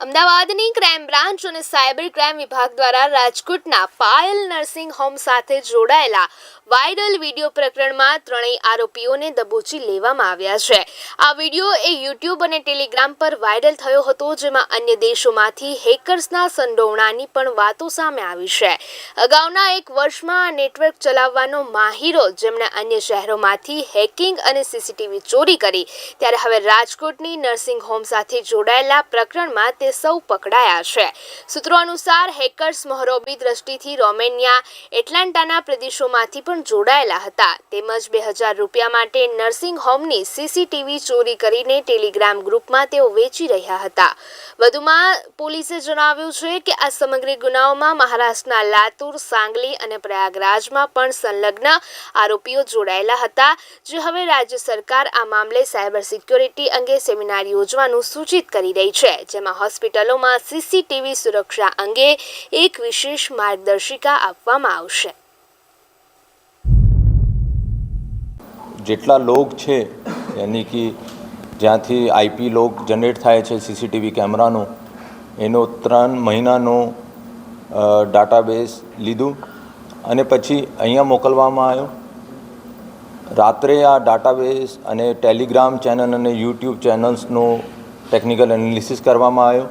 અમદાવાદની crime branch અને cyber crime વિભાગ દ્વારા રાજકોટના પાયલ નર્સિંગ હોમ સાથે જોડાયેલા વાયરલ વીડિયો પ્રકરણમાં ત્રણેય આરોપીઓને દબોચી લેવામાં આવ્યા છે. આ વીડિયો એ યુટ્યુબ અને ટેલિગ્રામ પર વાયરલ થયો હતો, જેમાં અન્ય દેશોમાંથી હેકર્સના સંડોવણાની પણ વાતો સામે આવી છે. અગાઉના એક વર્ષમાં આ નેટવર્ક ચલાવવાનો માહિરો જેમણે અન્ય શહેરોમાંથી હેકિંગ અને સીસીટીવી ચોરી કરી, ત્યારે હવે રાજકોટની નર્સિંગ હોમ સાથે જોડાયેલા પ્રકરણમાં તે સૌ પકડાયા છે. સૂત્રો અનુસાર હેકર્સ મોહરોબી દ્રષ્ટિથી રોમેનિયા એટલાન્ટાના પ્રદેશોમાંથી પણ જોડાયેલા હતા. તેમજ બે હજાર રૂપિયા માટે નર્સિંગ હોમની સીસીટીવી ચોરી કરીને ટેલિગ્રામ ગ્રુપમાં તેઓ વેચી રહ્યા હતા. વધુમાં પોલીસે જણાવ્યું છે કે આ સમગ્ર ગુનાઓમાં મહારાષ્ટ્રના લાતુર, સાંગલી અને પ્રયાગરાજમાં પણ સંલગ્ન આરોપીઓ જોડાયેલા હતા, જે હવે રાજ્ય સરકાર આ મામલે સાયબર સિક્યોરિટી અંગે સેમિનાર યોજવાનું સૂચિત કરી રહી છે, જેમાં હોસ્પિટલોમાં સીસીટીવી સુરક્ષા અંગે એક વિશેષ માર્ગદર્શિકા આપવામાં આવશે. જેટલા લોગ છે, યાની કે જ્યાંથી આઈપી લોગ જનરેટ થાય છે સીસીટીવી કેમેરાનો, એનો ત્રણ મહિનાનો ડાટાબેઝ લીધું અને પછી અહીંયા મોકલવામાં આવ્યો. રાત્રે આ ડાટાબેઝ અને ટેલિગ્રામ ચેનલ અને યુટ્યુબ ચેનલ્સનો ટેકનિકલ એનાલિસિસ કરવામાં આવ્યો.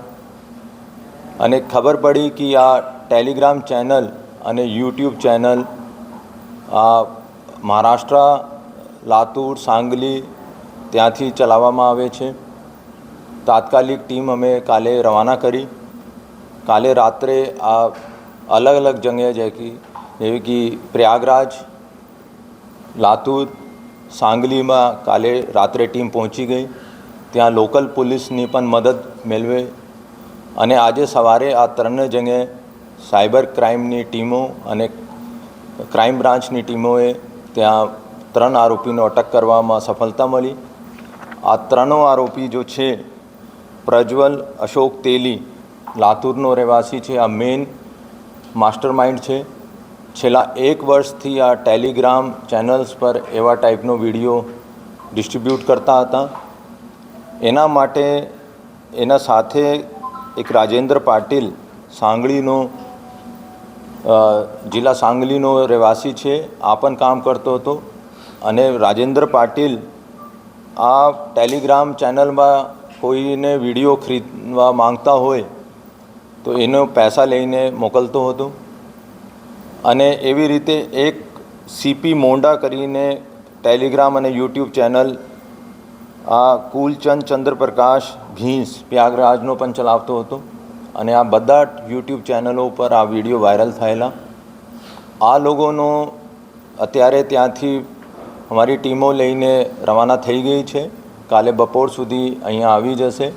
અને ખબર પડી કે આ ટેલિગ્રામ ચેનલ અને યુટ્યુબ ચેનલ આ મહારાષ્ટ્ર, લાતુર, સાંગલી ત્યાંથી ચલાવવામાં આવે છે. તાત્કાલિક ટીમ અમે કાલે રવાના કરી. કાલે રાત્રે આ અલગ અલગ જગ્યાએ જાય કે, જેવી કે પ્રયાગરાજ, લાતુર, સાંગલીમાં કાલે રાત્રે ટીમ પહોંચી ગઈ. ત્યાં લોકલ પોલીસની પણ મદદ મેળવે અને આજે સવારે આ ત્રણ જગ્યાએ સાયબર ક્રાઇમની ટીમો અને ક્રાઇમ બ્રાન્ચની ટીમોએ ત્યાં ત્રણ આરોપીનો અટક કરવામાં સફળતા મળી. આ ત્રણો આરોપી જો છે, પ્રજ્વલ, અશોક તેલી લાતુરનો રહેવાસી છે, આ મેઇન માસ્ટર માઇન્ડ છે. છેલ્લા એક વર્ષથી આ ટેલિગ્રામ ચેનલ્સ પર એવા ટાઈપનો વીડિયો ડિસ્ટ્રીબ્યુટ કરતા હતા. એના માટે એના સાથે એક રાજેન્દ્ર પાટીલ સાંગળીનો જિલ્લા સાંગલીનો રહેવાસી છે, આ પણ કામ કરતો હતો. અને રાજેન્દ્ર પાટીલ આ ટેલિગ્રામ ચેનલમાં કોઈને વીડિયો ખરીદવા માંગતા હોય તો એનો પૈસા લઈને મોકલતો હતો. અને એવી રીતે એક સીપી મોંડા કરીને ટેલિગ્રામ અને યુટ્યુબ ચેનલ આ કુલચંદ ચંદ્રપ્રકાશ ભીંસ પ્રયાગરાજનો પણ ચલાવતો હતો અને આ બધા યુટ્યુબ ચેનલો ઉપર આ વીડિયો વાયરલ થયેલા. આ લોકોનો અત્યારે ત્યાંથી અમારી ટીમો લઈને રવાના થઈ ગઈ છે. કાલે બપોર સુધી અહીંયા આવી જશે.